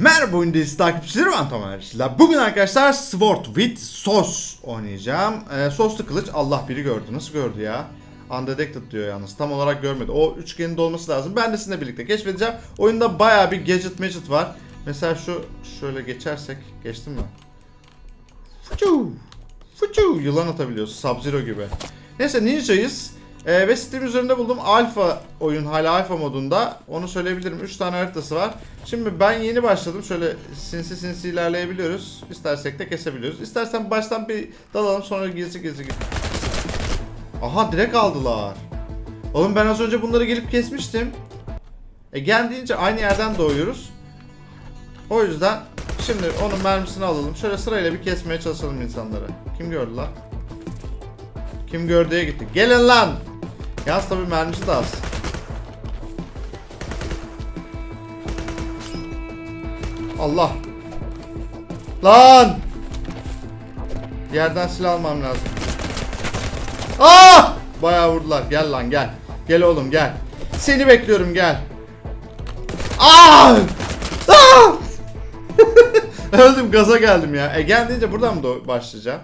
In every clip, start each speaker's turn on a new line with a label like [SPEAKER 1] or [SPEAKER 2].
[SPEAKER 1] Merhaba oyun dizisi takipçileri ben. Sizler. Bugün arkadaşlar Sword with Sauce oynayacağım. Ee, soslu kılıç Allah biri gördü. Nasıl gördü ya? Undetected diyor yalnız. Tam olarak görmedi. O üçgenin dolması lazım. Ben de sizinle birlikte keşfedeceğim. Oyunda baya bir gadget gadget var. Mesela şu şöyle geçersek. Geçtim mi? Fucu. Fucu. Yılan atabiliyoruz. Sub-Zero gibi. Neyse ninjayız. Ee, ve Steam üzerinde buldum alfa oyun hala alfa modunda. Onu söyleyebilirim. 3 tane haritası var. Şimdi ben yeni başladım. Şöyle sinsi sinsi ilerleyebiliyoruz. İstersek de kesebiliyoruz. İstersen baştan bir dalalım sonra gizli gizli git. Aha direkt aldılar. Oğlum ben az önce bunları gelip kesmiştim. E deyince aynı yerden doğuyoruz. O yüzden şimdi onun mermisini alalım. Şöyle sırayla bir kesmeye çalışalım insanları. Kim gördü lan? Kim gördüğe gitti. Gelin lan! Yalnız tabii mermisi de az. Allah! Lan! Yerden silah almam lazım. Ah! Bayağı vurdular. Gel lan gel. Gel oğlum gel. Seni bekliyorum gel. Ah! Ah! Öldüm gaza geldim ya. E gel deyince buradan mı başlayacağım?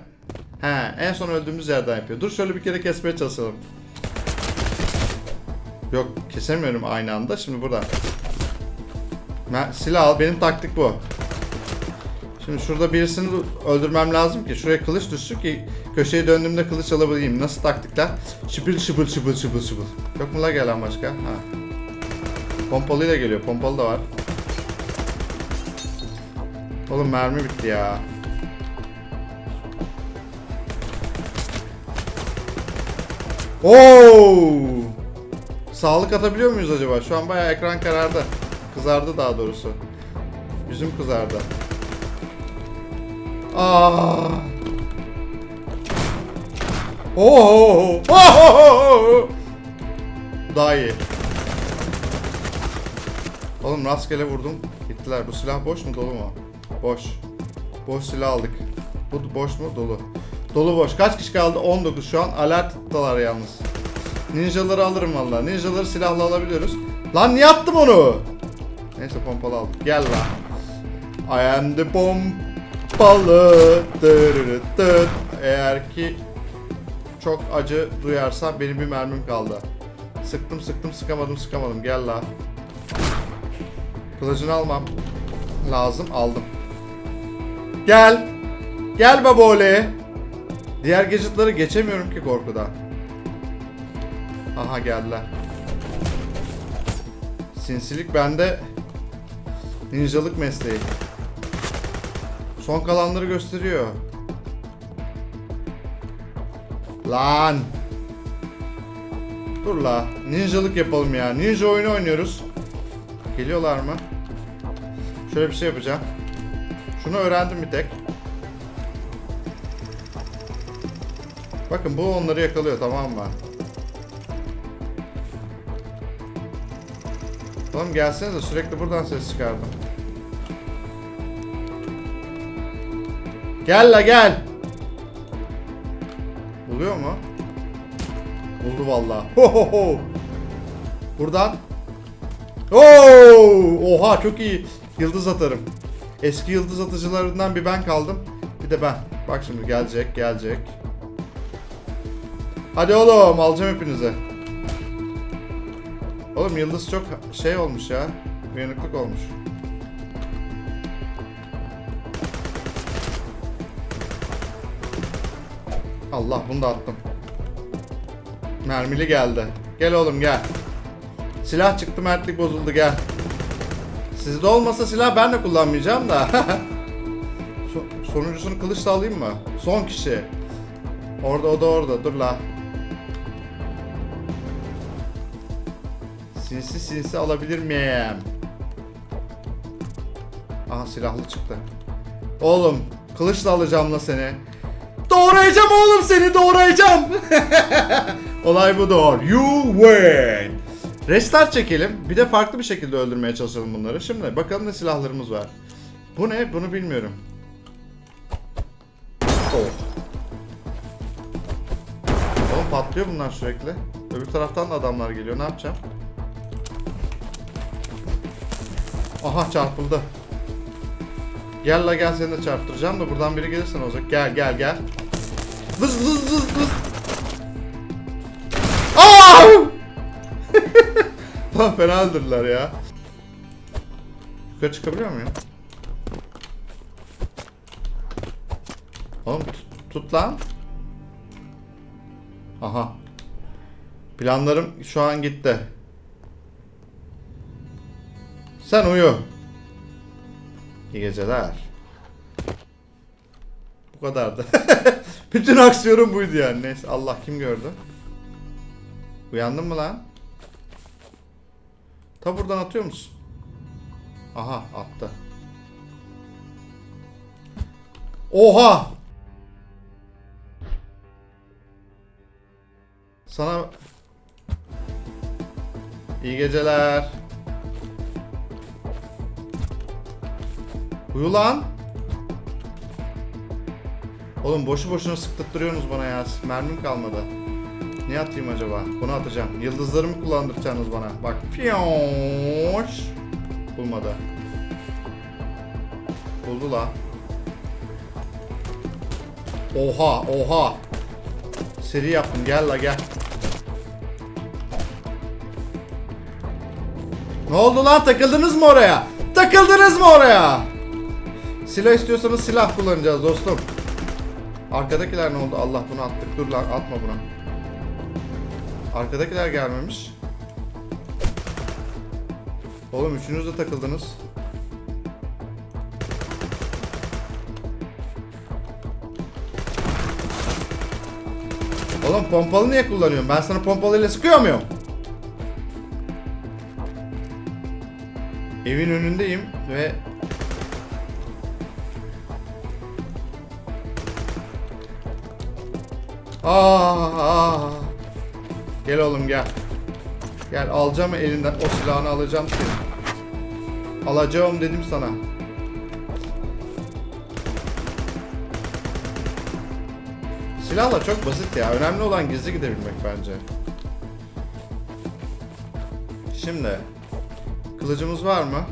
[SPEAKER 1] He en son öldüğümüz yerden yapıyor. Dur şöyle bir kere kesmeye çalışalım. Yok kesemiyorum aynı anda. Şimdi buradan. Ben, silah al. Benim taktik bu. Şimdi şurada birisini öldürmem lazım ki. Şuraya kılıç düşsün ki köşeye döndüğümde kılıç alabileyim. Nasıl taktikler? Şıpıl şıpıl şıpıl şıpıl şıpıl. Yok mu la gelen başka? Ha. Pompalıyla geliyor. Pompalı da var. Oğlum mermi bitti ya. Oo! Sağlık atabiliyor muyuz acaba? Şu an bayağı ekran karardı. Kızardı daha doğrusu. Yüzüm kızardı. Aa! Oo! Oo! Daha iyi. Oğlum rastgele vurdum. Gittiler. Bu silah boş mu dolu mu? Boş. Boş silah aldık. Bu boş mu? Dolu. Dolu boş. Kaç kişi kaldı? 19 şu an. Alert'talar yalnız. Ninjaları alırım valla. Ninjaları silahla alabiliyoruz. Lan niye attım onu? Neyse pompalı aldık. Gel lan. I am the pompalı. Eğer ki çok acı duyarsa benim bir mermim kaldı. Sıktım sıktım sıkamadım sıkamadım. Gel la. Kılıcını almam lazım. Aldım. Gel. Gel babole. Diğer gadgetları geçemiyorum ki korkudan. Aha geldiler. Sinsilik bende. Ninjalık mesleği. Son kalanları gösteriyor. Lan. Dur la. Ninjalık yapalım ya. Ninja oyunu oynuyoruz. Geliyorlar mı? Şöyle bir şey yapacağım. Şunu öğrendim bir tek. Bakın bu onları yakalıyor tamam mı? Oğlum gelsenize sürekli buradan ses çıkardım. Gel la gel. Buluyor mu? Buldu vallahi. Ho ho ho. Buradan. Oo! Oha çok iyi. Yıldız atarım. Eski yıldız atıcılarından bir ben kaldım. Bir de ben. Bak şimdi gelecek, gelecek. Hadi oğlum alacağım hepinizi. Oğlum yıldız çok şey olmuş ya. Uyanıklık olmuş. Allah bunu da attım. Mermili geldi. Gel oğlum gel. Silah çıktı mertlik bozuldu gel. Sizde olmasa silah ben de kullanmayacağım da. So- sonuncusunu kılıçla alayım mı? Son kişi. Orada o da orada dur la. Sinsi sinsi alabilir miyim? Aha silahlı çıktı. Oğlum kılıçla alacağım la seni. Doğrayacağım oğlum seni doğrayacağım. Olay bu doğru. You win. Restart çekelim. Bir de farklı bir şekilde öldürmeye çalışalım bunları. Şimdi bakalım ne silahlarımız var. Bu ne? Bunu bilmiyorum. Oh. Oğlum patlıyor bunlar sürekli. Öbür taraftan da adamlar geliyor. Ne yapacağım? Aha çarpıldı. Gel la gel seni de çarptıracağım da buradan biri gelirse ne olacak? Gel gel gel. Vız vız vız vız. Aa! Fena öldürdüler ya. Yukarı çıkabiliyor muyum? Oğlum tut, tut lan. Aha. Planlarım şu an gitti. Sen uyu. İyi geceler. Bu kadardı. Bütün aksiyonum buydu yani. Neyse Allah kim gördü? Uyandın mı lan? Ta buradan atıyor musun? Aha attı. Oha! Sana İyi geceler. Uyu lan. Oğlum boşu boşuna sıktırtıyorsunuz bana ya. Mermim kalmadı. Ne atayım acaba? Bunu atacağım. Yıldızlarımı kullandıracaksınız bana. Bak. Fiyoş. Bulmadı. Buldu la. Oha oha. Seri yaptım gel la gel. Ne oldu lan takıldınız mı oraya? Takıldınız mı oraya? Silah istiyorsanız silah kullanacağız dostum. Arkadakiler ne oldu? Allah bunu attık. Dur lan atma buna. Arkadakiler gelmemiş. Oğlum üçünüz de takıldınız. Oğlum pompalı niye kullanıyorsun? Ben sana pompalıyla sıkıyor muyum? Evin önündeyim ve Aa, aa. Gel oğlum gel. Gel alacağım elinden o silahını alacağım seni. Alacağım dedim sana. Silahla çok basit ya. Önemli olan gizli gidebilmek bence. Şimdi kılıcımız var mı?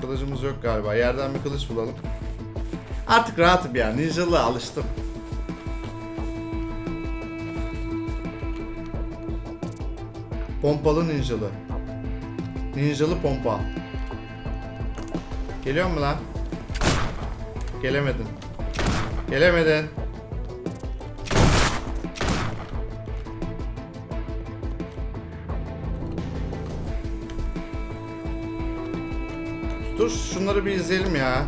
[SPEAKER 1] Kılıcımız yok galiba. Yerden bir kılıç bulalım. Artık rahatım ya. Ninjalığa alıştım. Pompalı ninjalı. Ninjalı pompa. Geliyor mu lan? Gelemedin. Gelemedin. Dur şunları bir izleyelim ya.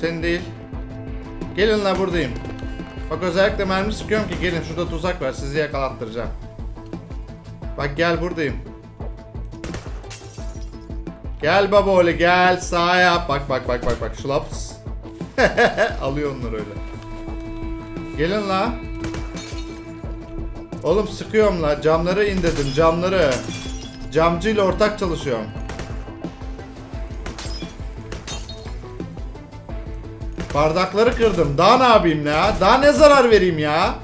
[SPEAKER 1] Sen değil. Gelin la buradayım. Bak özellikle mermi sıkıyorum ki gelin şurada tuzak var sizi yakalattıracağım. Bak gel buradayım. Gel baba öyle gel sağa yap. Bak bak bak bak bak şlaps. Alıyor onları öyle. Gelin la. Oğlum sıkıyorum la. Camları indirdim camları. Camcıyla ortak çalışıyorum. Bardakları kırdım. Daha ne yapayım ya? Daha ne zarar vereyim ya?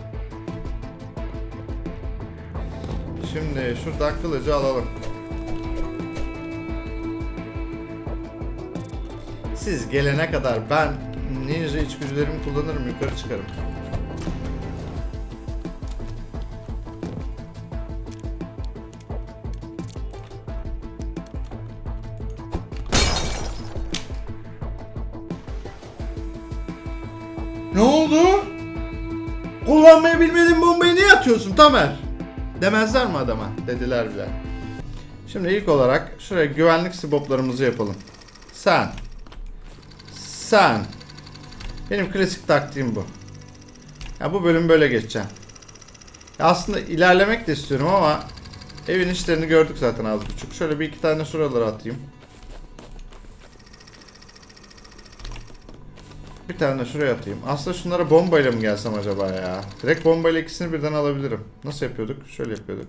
[SPEAKER 1] Şimdi şuradan kılıcı alalım. Siz gelene kadar ben ninja içgüdülerimi kullanırım yukarı çıkarım. Ne oldu? Kullanmayı bilmediğin bombayı niye atıyorsun Tamer? Demezler mi adama? Dediler bile. Şimdi ilk olarak şuraya güvenlik siboplarımızı yapalım. Sen. Sen. Benim klasik taktiğim bu. Ya bu bölüm böyle geçeceğim. Ya aslında ilerlemek de istiyorum ama evin işlerini gördük zaten az buçuk. Şöyle bir iki tane şuralara atayım. Bir tane de şuraya atayım. Aslında şunlara bombayla mı gelsem acaba ya? Direkt bombayla ikisini birden alabilirim. Nasıl yapıyorduk? Şöyle yapıyorduk.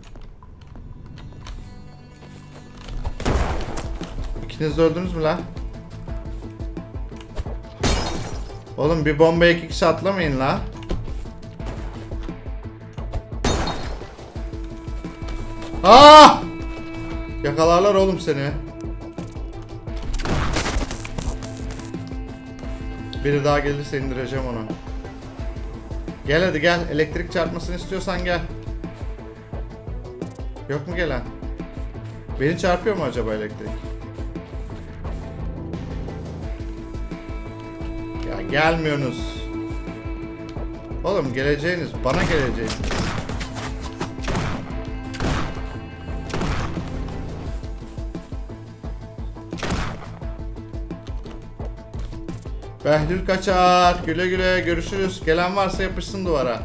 [SPEAKER 1] İkiniz de öldünüz mü lan? Oğlum bir bombaya iki kişi atlamayın la. Ah! Yakalarlar oğlum seni. Biri daha gelirse indireceğim onu. Gel hadi gel. Elektrik çarpmasını istiyorsan gel. Yok mu gelen? Beni çarpıyor mu acaba elektrik? Ya gelmiyorsunuz. Oğlum geleceğiniz bana geleceğiniz. Behlül kaçar. Güle güle görüşürüz. Gelen varsa yapışsın duvara.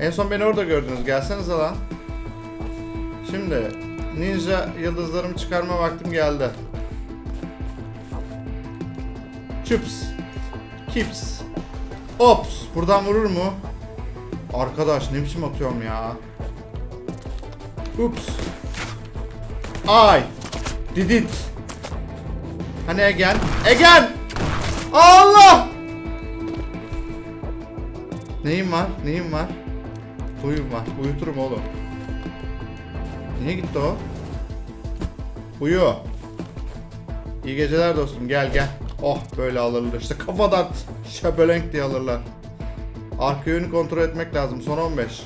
[SPEAKER 1] En son beni orada gördünüz. Gelsenize lan. Şimdi ninja yıldızlarımı çıkarma vaktim geldi. Chips. Kips. Ops. Buradan vurur mu? Arkadaş ne biçim atıyorum ya. Ups. Ay. Didit. Hani Egen? Egen! Allah! Neyim var? Neyim var? Uyum var. Uyuturum oğlum. Niye gitti o? Uyu. İyi geceler dostum. Gel gel. Oh böyle alırlar. İşte kafadan şabelenk diye alırlar. Arka yönü kontrol etmek lazım. Son 15.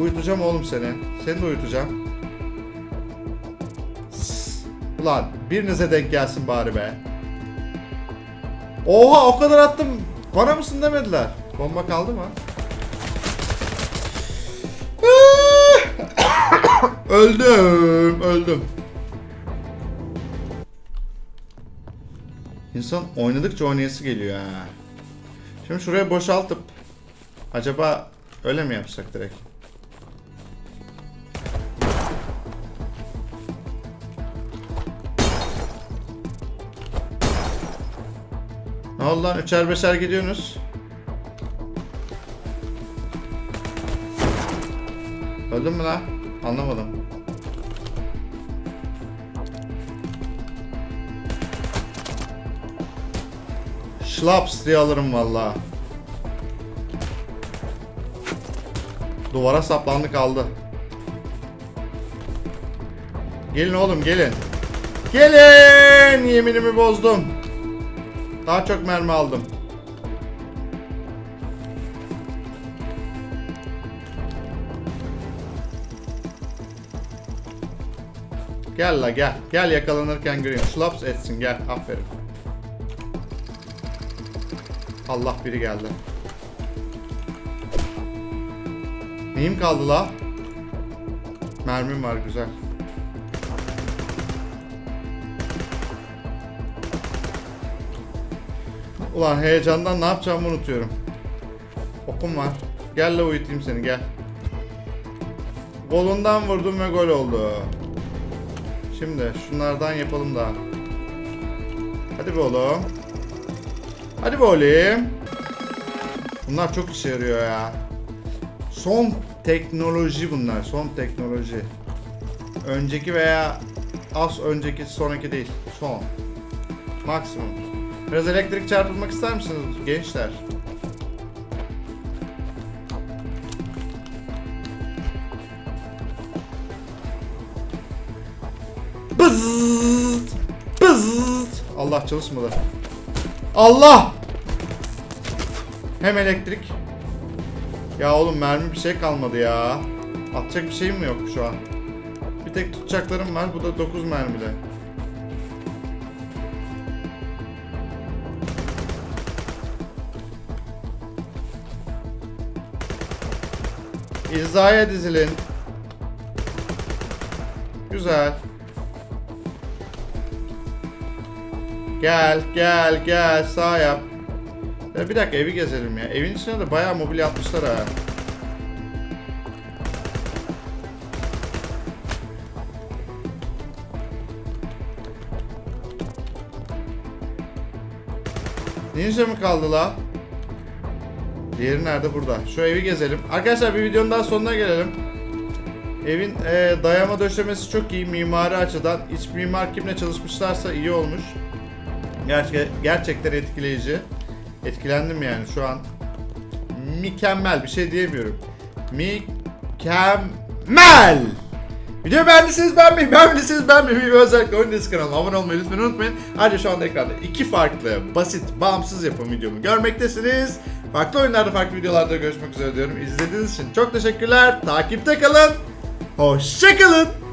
[SPEAKER 1] Uyutacağım oğlum seni. Seni de uyutacağım. Ulan birinize denk gelsin bari be. Oha o kadar attım. Bana mısın demediler. Bomba kaldı mı? öldüm, öldüm. İnsan oynadıkça oynayası geliyor ha. Şimdi şuraya boşaltıp acaba öyle mi yapsak direkt? Oldu? Üçer beşer gidiyorsunuz. Öldün mü lan? Anlamadım. Şlaps diye alırım valla. Duvara saplandı kaldı. Gelin oğlum gelin. Gelin! Yeminimi bozdum. Daha çok mermi aldım. Gel la gel. Gel yakalanırken göreyim. Slaps etsin gel. Aferin. Allah biri geldi. Neyim kaldı la? Mermim var güzel. Ulan heyecandan ne yapacağımı unutuyorum. Okum var. Gel la uyutayım seni gel. Golundan vurdum ve gol oldu. Şimdi şunlardan yapalım da. Hadi be oğlum. Hadi be oğlum. Bunlar çok işe yarıyor ya. Son teknoloji bunlar. Son teknoloji. Önceki veya az önceki sonraki değil. Son. Maksimum. Biraz elektrik çarpılmak ister misiniz gençler? Bızzt! Bızzt! Allah çalışmadı. Allah! Hem elektrik. Ya oğlum mermi bir şey kalmadı ya. Atacak bir şeyim mi yok şu an? Bir tek tutacaklarım var. Bu da 9 mermide. İzaya dizilin. Güzel. Gel, gel, gel. Sağ yap. Ya bir dakika evi gezelim ya. Evin içine de bayağı mobilya atmışlar ha. Ninja mı kaldı la? Diğeri nerede? Burada. Şu evi gezelim. Arkadaşlar bir videonun daha sonuna gelelim. Evin e, dayama döşemesi çok iyi mimari açıdan. İç mimar kimle çalışmışlarsa iyi olmuş. Gerçek, gerçekten etkileyici. Etkilendim yani şu an. Mükemmel bir şey diyemiyorum. Mükemmel! Videoyu beğendiyseniz beğenmeyi, beğenmediyseniz beğenmeyi ve özellikle Oyun Dizisi kanalına abone olmayı lütfen unutmayın. Ayrıca şu anda ekranda iki farklı, basit, bağımsız yapım videomu görmektesiniz. Farklı oyunlarda, farklı videolarda görüşmek üzere diyorum. İzlediğiniz için çok teşekkürler. Takipte kalın. Hoşçakalın.